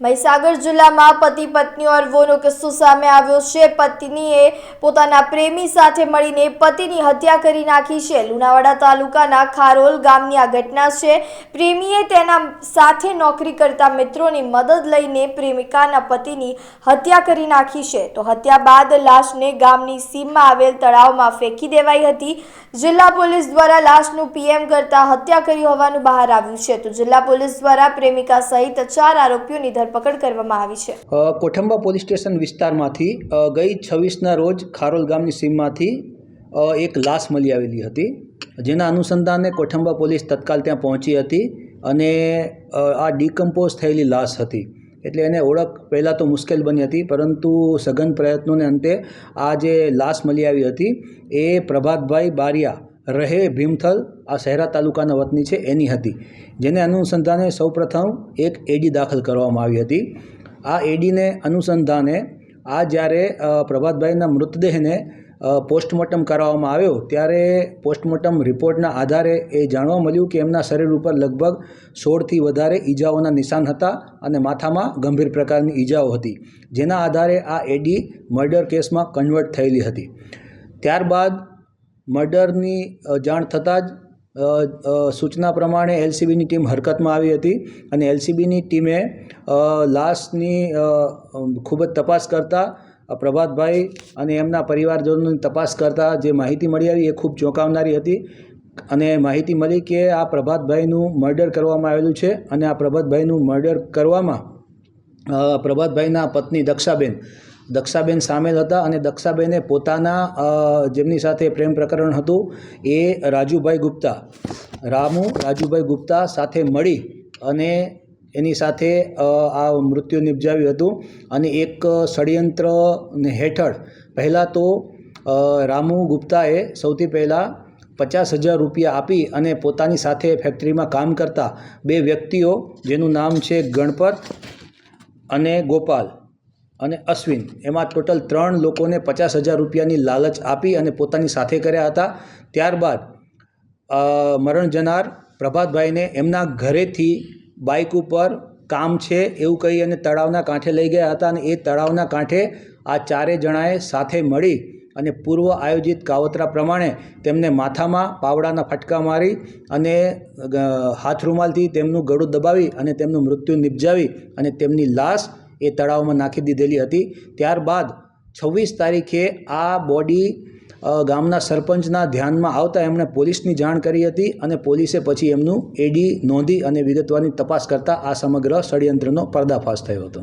મહીસાગર જિલ્લામાં પતિ પત્ની અરવોનો કિસ્સો સામે આવ્યો છે. પત્નીએ પોતાના પ્રેમી સાથે મળીને પતિની હત્યા કરી નાખી છે. લુણાવાડા તાલુકાના ખારોલ ગામની આ ઘટના છે. પ્રેમીએ તેના સાથે નોકરી કરતા મિત્રોની મદદ લઈને પ્રેમિકાના પતિની હત્યા કરી નાખી છે. તો હત્યા બાદ લાશને ગામની સીમમાં આવેલ તળાવમાં ફેંકી દેવાઈ હતી. જિલ્લા પોલીસ દ્વારા લાશનું પીએમ કરતા હત્યા કરી હોવાનું બહાર આવ્યું છે. તો જિલ્લા પોલીસ દ્વારા પ્રેમિકા સહિત ચાર આરોપીઓની ધરપકડ કરવામાં આવી છે. કોઠંબા પોલીસ સ્ટેશન વિસ્તારમાંથી ગઈ છવ્વીસના રોજ ખારોલ ગામની સીમમાંથી એક લાશ મળી આવેલી હતી. જેના અનુસંધાને કોઠંબા પોલીસ તત્કાલ ત્યાં પહોંચી હતી અને આ ડીકમ્પોઝ થયેલી લાશ હતી. એટલે એને ઓળખ પહેલાં તો મુશ્કેલ બની હતી, પરંતુ સઘન પ્રયત્નોને અંતે આ જે લાશ મળી આવી હતી, એ પ્રભાતભાઈ બારિયા રહે ભીમથલ, આ શહેરા તાલુકાના વતની છે, એની હતી. જેને અનુસંધાને સૌપ્રથમ એક એડી દાખલ કરવામાં આવી હતી. આ એડીને અનુસંધાને, આ જ્યારે પ્રભાતભાઈના મૃતદેહને પોસ્ટમોર્ટમ કરાવવામાં આવ્યો, ત્યારે પોસ્ટમોર્ટમ રિપોર્ટના આધારે એ જાણવા મળ્યું કે એમના શરીર ઉપર લગભગ સોળથી વધારે ઈજાઓના નિશાન હતા અને માથામાં ગંભીર પ્રકારની ઈજાઓ હતી, જેના આધારે આ એડી મર્ડર કેસમાં કન્વર્ટ થયેલી હતી. ત્યારબાદ મર્ડરની જાણ થતાં જ સૂચના પ્રમાણે એલસીબીની ટીમ હરકતમાં આવી હતી અને એલસીબીની ટીમે લાશની ખૂબ જ તપાસ કરતાં પ્રભાતભાઈ અને એમના પરિવારજનોની તપાસ કરતાં જે માહિતી મળી આવી એ ખૂબ ચોંકાવનારી હતી અને માહિતી મળી કે આ પ્રભાતભાઈનું મર્ડર કરવામાં આવેલું છે અને આ પ્રભાતભાઈનું મર્ડર કરવામાં પ્રભાતભાઈના પત્ની દક્ષાબેન દક્ષાબેન સામેલ હતા અને દક્ષાબેને પોતાના જેમની સાથે પ્રેમ પ્રકરણ હતું એ રાજુભાઈ ગુપ્તા, રામુ રાજુભાઈ ગુપ્તા સાથે મળી અને એની સાથે આ મૃત્યુ નિપજાવ્યું હતું અને એક ષડયંત્ર હેઠળ પહેલાં તો રામુ ગુપ્તાએ સૌથી પહેલાં પચાસ હજાર રૂપિયા આપી અને પોતાની સાથે ફેક્ટરીમાં કામ કરતા બે વ્યક્તિઓ જેનું નામ છે ગણપત અને ગોપાલ. અને અશ્વિન, એમાં ટોટલ ત્રણ લોકોને પચાસ હજાર રૂપિયાની લાલચ આપી અને પોતાની સાથે કર્યા હતા. ત્યારબાદ મરણ જનાર પ્રભાતભાઈને એમના ઘરેથી બાઇક ઉપર કામ છે એવું કહી અને તળાવના કાંઠે લઈ ગયા હતા અને એ તળાવના કાંઠે આ ચારે જણાએ સાથે મળી અને પૂર્વ આયોજિત કાવતરા પ્રમાણે તેમને માથામાં પાવડાના ફટકા મારી અને હાથરૂમાલથી હાથ રૂમાલથી તેમનું ગળું દબાવી અને તેમનું મૃત્યુ નિપજાવી અને તેમની લાશ એ તળાવમાં નાખી દીધેલી હતી. ત્યારબાદ છવ્વીસ તારીખે આ બોડી ગામના સરપંચના ધ્યાનમાં આવતા એમણે પોલીસની જાણ કરી હતી અને પોલીસે પછી એમનું એડી નોંધી અને વિગતવારની તપાસ કરતાં આ સમગ્ર ષડયંત્રનો પર્દાફાશ થયો હતો.